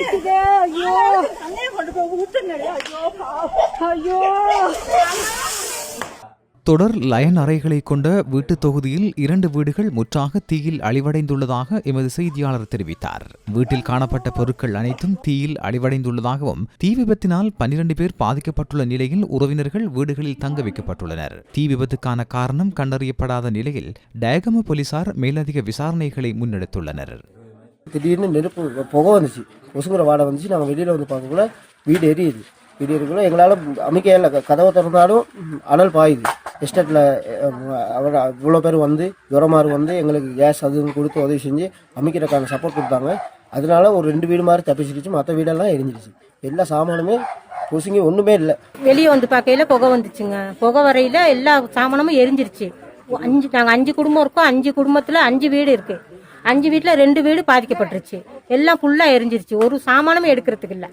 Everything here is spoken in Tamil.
இருக்குது ஐயோ. கொண்டு போய் ஐயோ. ஐயோ தொடர் லயன் அறைகளை கொண்ட வீட்டுத் தொகுதியில் இரண்டு வீடுகள் முற்றாக தீயில் அழிவடைந்துள்ளதாக எமது செய்தியாளர் தெரிவித்தார். வீட்டில் காணப்பட்ட பொருட்கள் அனைத்தும் தீயில் அழிவடைந்துள்ளதாகவும் தீ விபத்தினால் பன்னிரண்டு பேர் பாதிக்கப்பட்டுள்ள நிலையில் உறவினர்கள் வீடுகளில் தங்க வைக்கப்பட்டுள்ளனர். தீ விபத்துக்கான காரணம் கண்டறியப்படாத நிலையில் டயகம போலீசார் மேலதிக விசாரணைகளை முன்னெடுத்துள்ளனர். திடீர்னு நெருப்பு புகை வந்துச்சு. கொசுங்கிற வாடை வந்துச்சு. நாங்கள் வெளியில் வந்து பார்க்கக்குள்ள வீடு எரியுது. வீடு எரிக்குள்ள எங்களால் அமைக்க இல்லை. கதவை திறந்தாலும் அனல் பாயுது. எஸ்டேட்டில் அவர் இவ்வளோ பேர் வந்து ஜுரமாறு வந்து எங்களுக்கு கேஸ் அதுன்னு கொடுத்து உதவி செஞ்சு அமைக்கிறதுக்கான சப்போர்ட் கொடுத்தாங்க. அதனால ஒரு ரெண்டு வீடு மாதிரி தப்பிச்சிருச்சு. மற்ற வீடெல்லாம் எரிஞ்சிருச்சு. எல்லா சாமானுமே கொசுங்க ஒன்றுமே இல்லை. வெளியே வந்து பார்க்கையில புகை வந்துச்சுங்க. புகை வரையில எல்லா சாமானமும் எரிஞ்சிருச்சு. அஞ்சு நாங்கள் அஞ்சு குடும்பம் இருக்கோம். அஞ்சு குடும்பத்தில் அஞ்சு வீடு இருக்குது அஞ்சு வீட்டில் ரெண்டு வீடு பாதிக்கப்பட்டுருச்சு. எல்லாம் ஃபுல்லாக எரிஞ்சிருச்சு. ஒரு சாமானமும் எடுக்கிறதுக்கு இல்லை.